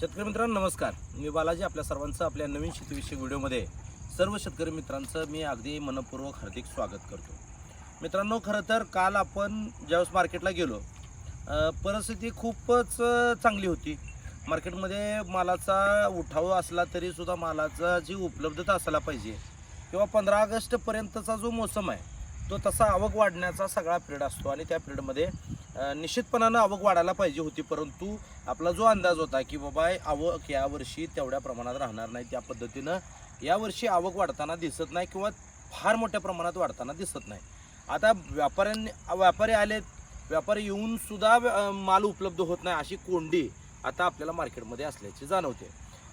शेतकरी मित्रांनो नमस्कार. मी बालाजी आपल्या सर्वांचं आपल्या नवीन शेतीविषयक व्हिडिओमध्ये सर्व शेतकरी मित्रांचं मी अगदी मनपूर्वक हार्दिक स्वागत करतो. मित्रांनो खरं तर काल आपण ज्यावेळेस मार्केटला गेलो परिस्थिती खूपच चांगली होती. मार्केटमध्ये मालाचा उठाव असला तरीसुद्धा मालाचा जी उपलब्धता असायला पाहिजे किंवा पंधरा ऑगस्टपर्यंतचा जो मोसम आहे तो तसा आवक वाढण्याचा सगळा पिरियड असतो आणि त्या पिरियडमध्ये निश्चितपणानं आवक वाढायला पाहिजे होती परंतु आपला जो अंदाज होता की बाबा आवक यावर्षी तेवढ्या प्रमाणात राहणार नाही त्या पद्धतीनं यावर्षी आवक वाढताना दिसत नाही किंवा फार मोठ्या प्रमाणात वाढताना दिसत नाही. आता व्यापाऱ्यांनी व्यापारी आले व्यापारी येऊन सुद्धा माल उपलब्ध होत नाही अशी कोंडी आता आपल्याला मार्केटमध्ये असल्याचे जाणवते.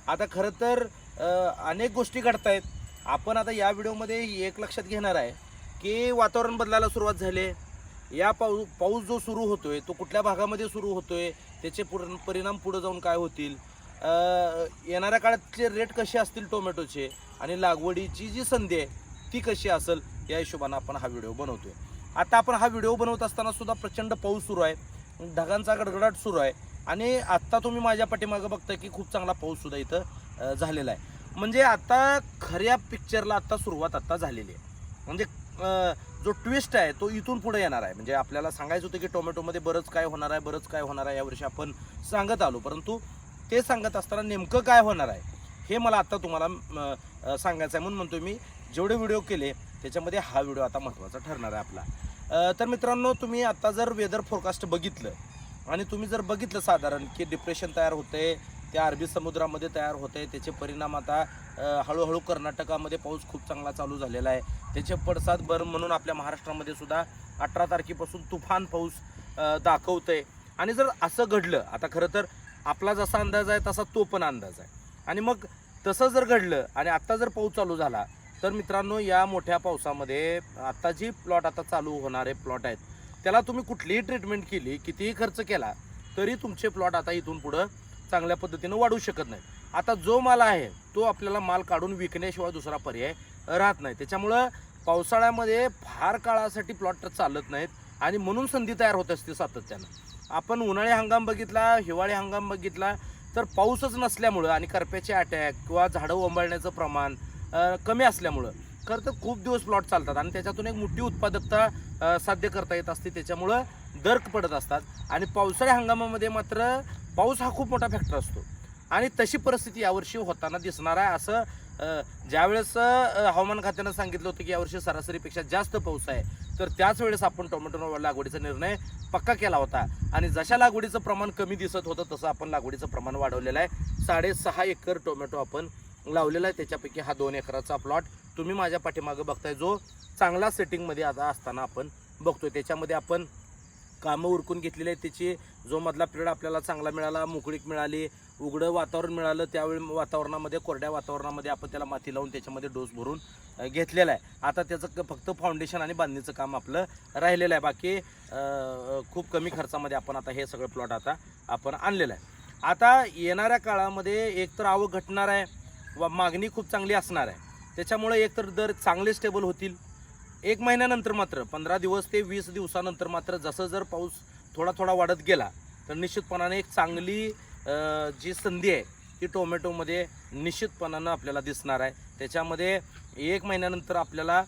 आता खरं तर अनेक गोष्टी घडत आहेत आपण आता या व्हिडिओमध्ये एक लक्षात घेणार आहे की वातावरण बदलायला सुरुवात झाली या पाऊ पाऊस जो सुरू होतोय तो कुठल्या भागामध्ये सुरू होतोय त्याचे पुर परिणाम पुढे जाऊन काय होतील? येणाऱ्या काळातले रेट कसे असतील टोमॅटोचे आणि लागवडीची जी संधी आहे ती कशी असेल या हिशोबानं आपण हा व्हिडिओ बनवतोय. आता आपण हा व्हिडिओ बनवत असताना सुद्धा प्रचंड पाऊस सुरू आहे ढगांचा गडगडाट सुरू आहे आणि आत्ता तुम्ही माझ्या पाठीमागं बघताय की खूप चांगला पाऊससुद्धा इथं झालेला आहे. म्हणजे आता खऱ्या पिक्चरला आत्ता सुरुवात आत्ता झालेली आहे. म्हणजे जो ट्विस्ट आहे तो इथून पुढे येणार आहे. म्हणजे आपल्याला सांगायचं होतं की टोमॅटोमध्ये बरंच काय होणार आहे बरंच काय होणार आहे यावर्षी आपण सांगत आलो. परंतु ते सांगत असताना नेमकं काय होणार आहे हे मला आत्ता तुम्हाला सांगायचं आहे म्हणून म्हणतो मी. जेवढे व्हिडिओ केले त्याच्यामध्ये हा व्हिडिओ आता महत्त्वाचा ठरणार आहे आपला. तर मित्रांनो तुम्ही आता जर वेदर फोरकास्ट बघितलं आणि तुम्ही जर बघितलं साधारण की डिप्रेशन तयार होते त्या अरबी समुद्रामध्ये तयार होत आहे. त्याचे परिणाम आता हळूहळू कर्नाटकामध्ये पाऊस खूप चांगला चालू झालेला आहे. त्याचे पडसाद बर म्हणून आपल्या महाराष्ट्रामध्ये सुद्धा अठरा तारखेपासून तुफान पाऊस दाखवत आहे आणि जर असं घडलं आता खरं तर आपला जसा अंदाज आहे तसा तो पण अंदाज आहे. आणि मग तसं जर घडलं आणि आत्ता जर पाऊस चालू झाला तर मित्रांनो या मोठ्या पावसामध्ये आत्ता जी प्लॉट आता चालू होणारे प्लॉट आहेत त्याला तुम्ही कुठलीही ट्रीटमेंट केली कितीही खर्च केला तरी तुमचे प्लॉट आता इथून पुढं चांगल्या पद्धतीनं वाढू शकत नाही. आता जो माल आहे तो आपल्याला माल काढून विकण्याशिवाय दुसरा पर्याय राहत नाही. त्याच्यामुळं पावसाळ्यामध्ये फार काळासाठी प्लॉट चालत नाहीत आणि म्हणून संधी तयार होत असते सातत्यानं. आपण उन्हाळी हंगाम बघितला हिवाळी हंगाम बघितला तर पाऊसच नसल्यामुळं आणि करप्याचे अटॅक किंवा झाडं ओंबाळण्याचं प्रमाण कमी असल्यामुळं खरं तर खूप दिवस प्लॉट चालतात आणि त्याच्यातून एक मोठी उत्पादकता साध्य करता येत असते. त्याच्यामुळं दर्क पडत असतात आणि पावसाळी हंगामामध्ये मात्र पाऊस हा खूप मोठा फॅक्टर असतो. आणि तशी परिस्थिती यावर्षी होताना दिसणार आहे. असं ज्यावेळेस हवामान खात्यानं सांगितलं होतं की यावर्षी सरासरीपेक्षा जास्त पाऊस आहे तर त्याच वेळेस आपण टोमॅटो लागवडीचा निर्णय पक्का केला होता. आणि जशा लागवडीचं प्रमाण कमी दिसत होतं तसं आपण लागवडीचं प्रमाण वाढवलेलं आहे. साडेसहा एकर टोमॅटो आपण लावलेला आहे. त्याच्यापैकी हा दोन एकराचा प्लॉट तुम्ही माझ्या पाठीमागं बघताय. जो चांगला सेटिंगमध्ये आता असताना आपण बघतोय. त्याच्यामध्ये आपण कामं उरकून घेतलेली आहेत. त्याची जो मधला पिरियड आपल्याला चांगला मिळाला मोकळीक मिळाली उघडं वातावरण मिळालं त्यावेळी वातावरणामध्ये कोरड्या वातावरणामध्ये आपण त्याला माती लावून त्याच्यामध्ये डोस भरून घेतलेला आहे. आता त्याचं क- फक्त फाउंडेशन आणि बांधणीचं काम आपलं राहिलेलं आहे. बाकी खूप कमी खर्चामध्ये आपण आता हे सगळं प्लॉट आता आपण आणलेलं आहे. आता येणाऱ्या काळामध्ये एक तर आवक घटणार आहे व मागणी खूप चांगली असणार आहे. त्याच्यामुळे एकतर दर चांगले स्टेबल होतील. एक महिन्यानंतर मात्र पंधरा दिवस ते वीस दिवसानंतर मात्र जसं जर पाऊस थोडा थोडा वाढत गेला तर निश्चितपणाने एक चांगली जी संधी आहे ती टोमॅटोमध्ये निश्चितपणानं आपल्याला दिसणार आहे. त्याच्यामध्ये एक महिन्यानंतर आपल्याला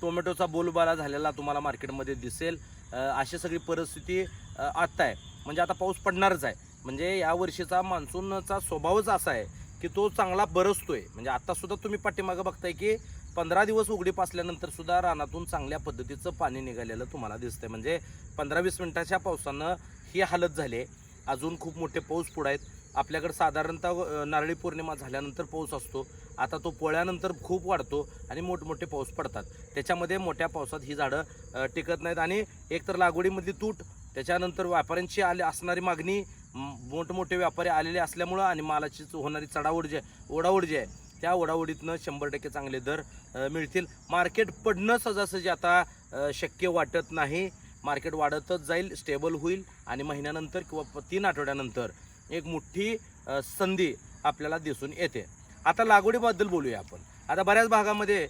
टोमॅटोचा बोलबाला झालेला तुम्हाला मार्केटमध्ये दिसेल. अशी सगळी परिस्थिती आत्ता आहे. म्हणजे आता पाऊस पडणारच आहे. म्हणजे या वर्षीचा मान्सूनचा स्वभावच असा आहे की तो चांगला बरसतोय. म्हणजे आत्तासुद्धा तुम्ही पाठीमागं बघताय की पंधरा दिवस उघडीप असल्यानंतर सुद्धा रानातून चांगल्या पद्धतीचं पाणी निघालेलं तुम्हाला दिसतंय. म्हणजे पंधरा वीस मिनिटाच्या पावसानं ही हालत झाली आहे. अजून खूप मोठे पाऊस पुढे आहेत. आपल्याकडे साधारणतः नारळी पौर्णिमा झाल्यानंतर पाऊस असतो. आता तो पोळ्यानंतर खूप वाढतो आणि मोठमोठे पाऊस पडतात. त्याच्यामध्ये मोठ्या पावसात ही झाडं टिकत नाहीत. आणि एकतर लागवडीमधली तूट त्याच्यानंतर व्यापाऱ्यांची आले असणारी मागणी मोठमोठे व्यापारी आलेले असल्यामुळं आणि मालाची होणारी चढाओढ जी आहे ओढाओढ जी आहे त्या ओढावडीतनं शंभर टक्के चांगले दर मिळतील. मार्केट पडणं सहजासहजी आता शक्य वाटत नाही. मार्केट वाढतच जाईल स्टेबल होईल आणि महिन्यानंतर किंवा तीन आठवड्यानंतर एक मोठी संधी आपल्याला दिसून येते. आता लागवडीबद्दल बोलूया आपण. आता बऱ्याच भागामध्ये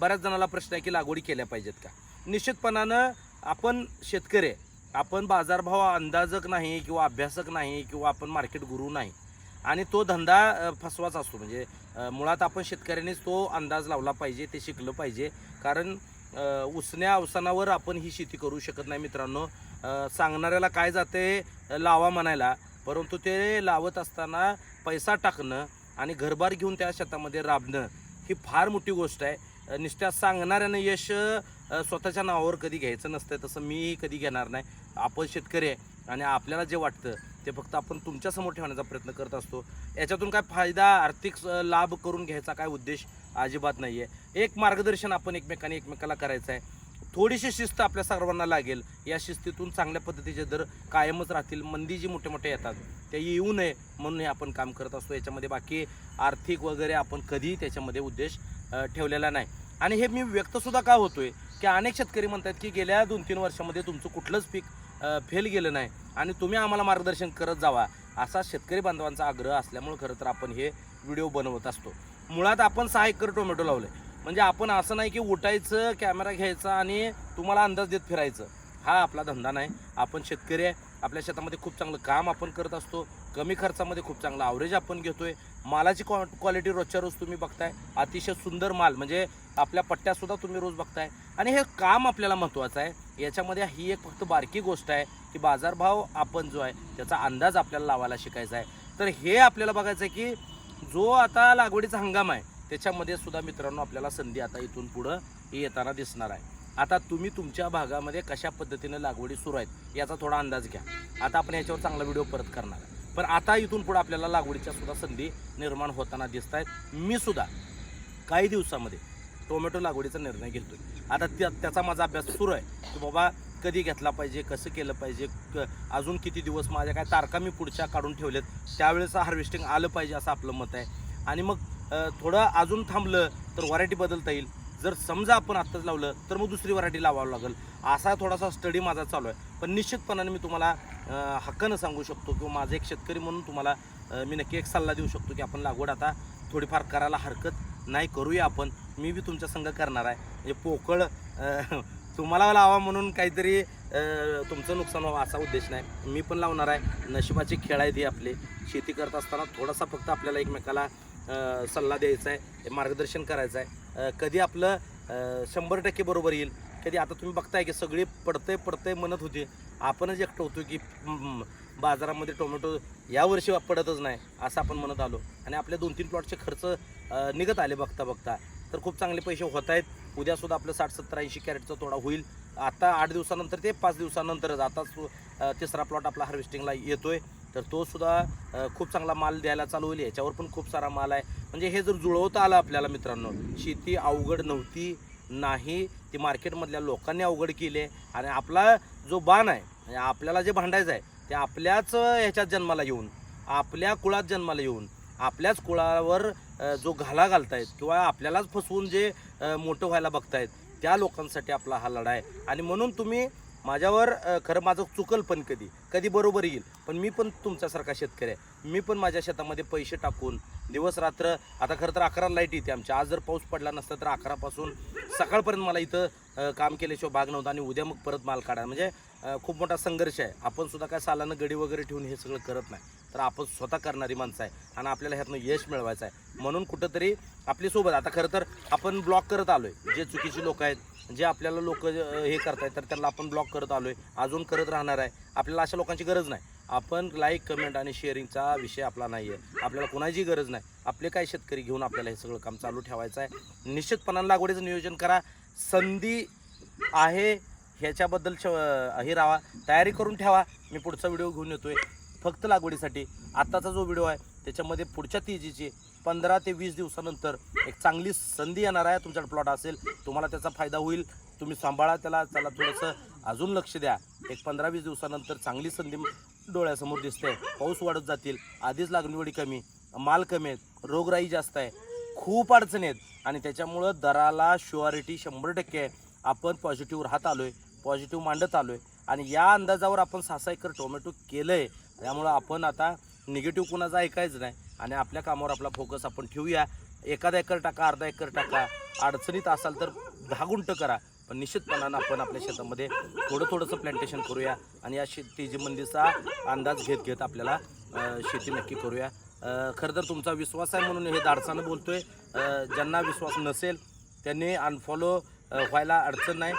बऱ्याच जणाला प्रश्न आहे की लागवडी केल्या पाहिजेत का? निश्चितपणानं आपण शेतकरी आपण बाजारभाव अंदाजक नाही किंवा अभ्यासक नाही किंवा आपण मार्केट गुरु नाही. आणि तो धंदा फसवाचा असतो. म्हणजे मुळात आपण शेतकऱ्यांनीच तो अंदाज लावला पाहिजे ते शिकलं पाहिजे. कारण उसण्या अवसानावर आपण ही शेती करू शकत नाही मित्रांनो. सांगणाऱ्याला काय जाते लावा म्हणायला. परंतु ते लावत असताना पैसा टाकणं आणि घरबार घेऊन त्या शेतामध्ये राबणं ही फार मोठी गोष्ट आहे. अ, सांगणाऱ्यानं यश स्वतःच्या नावावर कधी घ्यायचं नसतं तसं मीही कधी घेणार नाही. आपण शेतकरी आहे आणि आपल्याला जे वाटतं ते फक्त आपण तुमच्यासमोर ठेवण्याचा प्रयत्न करत असतो. याच्यातून काय फायदा आर्थिक लाभ करून घ्यायचा काय उद्देश अजिबात नाही आहे एक मार्गदर्शन आपण एकमेकाने एकमेकाला करायचं आहे थोडीशी शिस्त आपल्या सर्वांना लागेल. या शिस्तीतून चांगल्या पद्धतीचे दर कायमच राहतील. मंदी जी मोठे मोठे येतात ते येऊ नये म्हणून हे आपण काम करत असतो. याच्यामध्ये बाकी आर्थिक वगैरे आपण कधीही त्याच्यामध्ये उद्देश ठेवलेला नाही. आणि हे मी व्यक्तसुद्धा का होतोय? की अनेक शेतकरी म्हणतात की गेल्या दोन तीन वर्षामध्ये तुमचं कुठलंच पीक फेल गेलं नाही. आणि तुम्ही आम्हाला मार्गदर्शन करत जावा असा शेतकरी बांधवांचा आग्रह असल्यामुळे खरं तर आपण हे व्हिडिओ बनवत असतो. मुळात आपण सहा एकर टोमॅटो लावले. म्हणजे आपण असं नाही की उठायचं कॅमेरा घ्यायचा आणि तुम्हाला अंदाज देत फिरायचं. हा आपला धंदा नाही. आपण शेतकरी आहे. आपल्या शेतामध्ये खूप चांगलं काम आपण करत असतो. कमी खर्चामध्ये खूप चांगला आवरेज आपण घेतोय. मालाची क्वा क्वालिटी रोजच्या रोज तुम्ही बघताय. अतिशय सुंदर माल म्हणजे आपल्या पट्ट्यासुद्धा तुम्ही रोज बघताय. आणि हे काम आपल्याला महत्त्वाचं आहे. याच्यामध्ये ही एक फक्त बारकी गोष्ट आहे की बाजारभाव आपण जो आहे त्याचा अंदाज आपल्याला लावायला शिकायचा आहे. तर हे आपल्याला बघायचं आहे की जो आता लागवडीचा हंगाम आहे त्याच्यामध्ये सुद्धा मित्रांनो आपल्याला संधी आता इथून पुढं येताना दिसणार आहे. आता तुम्ही तुमच्या भागामध्ये कशा पद्धतीने लागवडी सुरू आहेत याचा थोडा अंदाज घ्या. आता आपण याच्यावर चांगला व्हिडिओ परत करणार आहे. पण आता इथून पुढे आपल्याला लागवडीच्या सुद्धा संधी निर्माण होताना दिसत आहेत मी सुद्धा काही दिवसामध्ये टोमॅटो लागवडीचा निर्णय घेतो आता त्या त्याचा माझा अभ्यास सुरू आहे की बाबा कधी घेतला पाहिजे कसं केलं पाहिजे क अजून किती दिवस माझ्या काय तारखा मी पुढच्या काढून ठेवलेत त्यावेळेस हार्वेस्टिंग आलं पाहिजे असं आपलं मत आहे. आणि मग थोडं अजून थांबलं तर व्हरायटी बदलता येईल. जर समजा आपण आत्ताच लावलं तर मग दुसरी व्हरायटी लावावं लागेल. असा थोडासा स्टडी माझा चालू आहे. पण निश्चितपणाने मी तुम्हाला हक्कानं सांगू शकतो किंवा माझा एक शेतकरी म्हणून तुम्हाला मी नक्की एक सल्ला देऊ शकतो की आपण लागवड आता थोडीफार करायला हरकत नाही करूया आपण. मी बी तुमच्या संग करणार आहे. म्हणजे पोकळ तुम्हाला लावा म्हणून काहीतरी तुमचं नुकसान व्हावं असा उद्देश नाही. मी पण लावणार आहे. नशिबाचे खेळ आहेत हे आपले. शेती करत असताना थोडासा फक्त आपल्याला एकमेकाला सल्ला द्यायचा आहे. मार्गदर्शन करायचं आहे. कधी आपलं शंभर टक्के बरोबर येईल. कधी आता तुम्ही बघताय की सगळे पडतंय पडतंय म्हणत होते. आपणच एकटं होतो की बाजारामध्ये टोमॅटो यावर्षी पडतच नाही असं आपण म्हणत आलो. आणि आपल्या दोन तीन प्लॉटचे खर्च निघत आले बघता बघता तर खूप चांगले पैसे होत आहेत उद्यासुद्धा आपलं साठ सत्तर ऐंशी कॅरेटचा तोडा होईल. आता आठ दिवसानंतर ते पाच दिवसानंतरच. आता सु- तिसरा प्लॉट आपला हार्वेस्टिंगला येतोय. तर तो सुद्धा खूप चांगला माल द्यायला चालू होईल. याच्यावर पण खूप सारा माल आहे. म्हणजे हे जर जुळवता आलं आपल्याला मित्रांनो शेती अवघड नव्हती. नाही ती मार्केटमधल्या लोकांनी अवघड केली आहे. आणि आपला जो बाण आहे म्हणजे आपल्याला जे भांडायचं आहे ते आपल्याच ह्याच्यात जन्माला येऊन आपल्या कुळात जन्माला येऊन आपल्याच कुळावर जो घाला घालतायत किंवा आपल्यालाच फसवून जे मोठं व्हायला बघतायत त्या लोकांसाठी आपला हा लढा आहे. आणि म्हणून तुम्ही माझ्यावर खरं माझं चुकल पण कधी कधी बरोबर येईल. पण मी पण तुमच्यासारखा शेतकरी आहे. मी पण माझ्या शेतामध्ये पैसे टाकून दिवस रात्र. आता खरं तर अकरा लाइट येते आमच्या. आज जर पाऊस पडला नसता तर अकरापासून सकाळपर्यंत मला इथं काम केल्याशिवाय भाग नव्हता आणि उद्या मग परत माल काढा म्हणजे खूप मोठा संघर्ष आहे. आपण सुद्धा काय सालानं गडी वगैरे ठेवून हे सगळं करत नाही. तर आपण स्वतः करणारी माणसं आहे आणि आपल्याला ह्यातनं यश मिळवायचं आहे. म्हणून कुठंतरी आपली सोबत आता खरं तर आपण ब्लॉक करत आलो आहे जे चुकीची लोक आहेत जे आपल्याला लोक हे करत आहेत तर त्यांना आपण ब्लॉक करत आलो आहे अजून करत राहणार आहे. आपल्याला अशा लोकांची गरज नाही. आपण लाईक कमेंट आणि शेअरिंगचा विषय आपला नाही आहे आपल्याला कोणाची गरज नाही. आपले काय शेतकरी घेऊन आपल्याला हे सगळं काम चालू ठेवायचं आहे निश्चितपणानं लागवडीचं नियोजन करा. संधी आहे ह्याच्याबद्दल श हे राहा. तयारी करून ठेवा. मी पुढचा व्हिडिओ घेऊन येतोय. फक्त लागवडीसाठी. आत्ताचा जो व्हिडिओ आहे त्याच्यामध्ये पुढच्या तेजीची पंधरा ते वीस दिवसानंतर एक चांगली संधी येणार आहे. तुमच्याकडे प्लॉट असेल तुम्हाला त्याचा फायदा होईल. तुम्ही सांभाळा त्याला. त्याला थोडंसं अजून लक्ष द्या. एक पंधरा वीस दिवसानंतर चांगली संधी डोळ्यासमोर दिसते पाऊस वाढत जातील आधीच लागणीवडी कमी माल कमी आहेत रोगराई जास्त आहे. खूप अडचणी आहेत. आणि त्याच्यामुळं दराला शुअरिटी शंभर टक्के आहे. आपण पॉझिटिव्ह राहत आलो आहे पॉझिटिव्ह मांडत आलो आहे आणि या अंदाजावर आपण सहा सहा एकर टोमॅटो केलं आहे त्यामुळं आपण आता निगेटिव्ह कुणाचं ऐकायचं नाही. आणि आपल्या कामावर आपला फोकस आपण ठेवूया. एखादा एकर टाका अर्धा एकर टाका. अडचणीत असाल तर दहा गुंट करा. पण निश्चितपणानं आपण आपल्या शेतामध्ये थोडं थोडंसं प्लांटेशन करूया आणि या शेती मंदीचा अंदाज घेत घेत आपल्याला शेती नक्की करूया. खरं तर तुमचा विश्वास आहे म्हणून हे दाडसानं बोलतोय. आहे ज्यांना विश्वास नसेल त्यांनी अनफॉलो व्हायला अडचण नाही.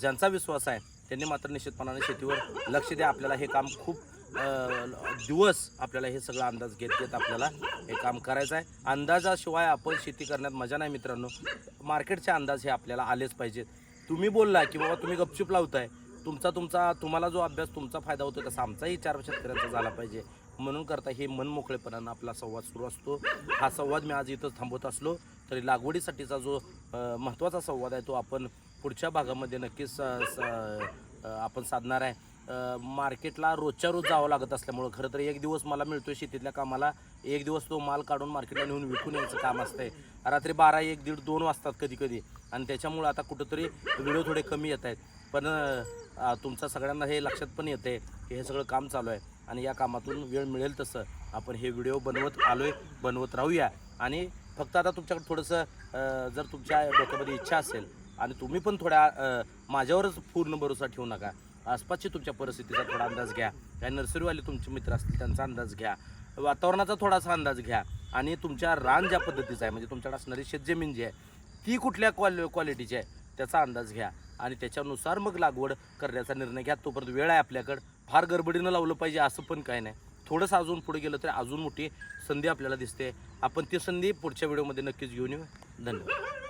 ज्यांचा विश्वास आहे त्यांनी मात्र निश्चितपणाने शेतीवर लक्ष द्या. आपल्याला हे काम खूप दिवस आपल्याला हे सगळं अंदाज घेत घेत आपल्याला हे काम करायचं आहे. अंदाजाशिवाय आपण शेती करण्यात मजा नाही मित्रांनो. मार्केटचे अंदाज हे आपल्याला आलेच पाहिजेत. तुम्ही बोलला की बाबा तुम्ही गपचूप लावताय. तुमचा तुमचा तुम्हाला जो अभ्यास तुमचा फायदा होतो तसा आमचाही चार शेतकऱ्यांचा झाला पाहिजे. म्हणून करता हे मन मोकळेपणानं आपला संवाद सुरू असतो. हा संवाद मी आज इथंच थांबवत असलो तरी लागवडीसाठीचा जो महत्त्वाचा संवाद आहे तो आपण पुढच्या भागामध्ये नक्कीच स- आपण साधणार आहे. मार्केटला रोजच्या रोज जावं लागत असल्यामुळं खरं तर एक दिवस मला मिळतोय शेतीतल्या कामाला. एक दिवस तो माल काढून मार्केटला नेऊन विकून यायचं काम असतंय. रात्री बारा एक दीड दोन वाजतात कधी कधी आणि त्याच्यामुळं आता कुठंतरी व्हिडिओ थोडे कमी येत आहेत. पण तुमचा सगळ्यांना हे लक्षात पण येते की हे सगळं काम चालू आहे. आणि या कामातून वेळ मिळेल तसं. आपण हे व्हिडिओ बनवत आलो आहे बनवत राहूया. आणि फक्त आता तुमच्याकडे थोडंसं जर तुमच्या डोक्यामध्ये इच्छा असेल आणि तुम्ही पण थोड्या माझ्यावरच पूर्ण भरोसा ठेवू नका. आसपासची तुमच्या परिस्थितीचा थोडा अंदाज घ्या. काही नर्सरीवाले तुमचे मित्र असतील त्यांचा अंदाज घ्या. वातावरणाचा थोडासा अंदाज घ्या. आणि तुमच्या रान ज्या पद्धतीचा आहे म्हणजे तुमच्याकडे असणारी शेतजमीन जी आहे ती कुठल्या क्वाल क्वालिटीची आहे त्याचा अंदाज घ्या. आणि त्याच्यानुसार मग लागवड करण्याचा निर्णय घ्या. तोपर्यंत वेळ आहे आपल्याकडं. फार गडबडीनं लावलं पाहिजे असं पण काय नाही. थोडंसं अजून पुढे गेलं तरी अजून मोठी संधी आपल्याला दिसते. आपण ती संधी पुढच्या व्हिडिओमध्ये नक्कीच घेऊन येऊ. धन्यवाद.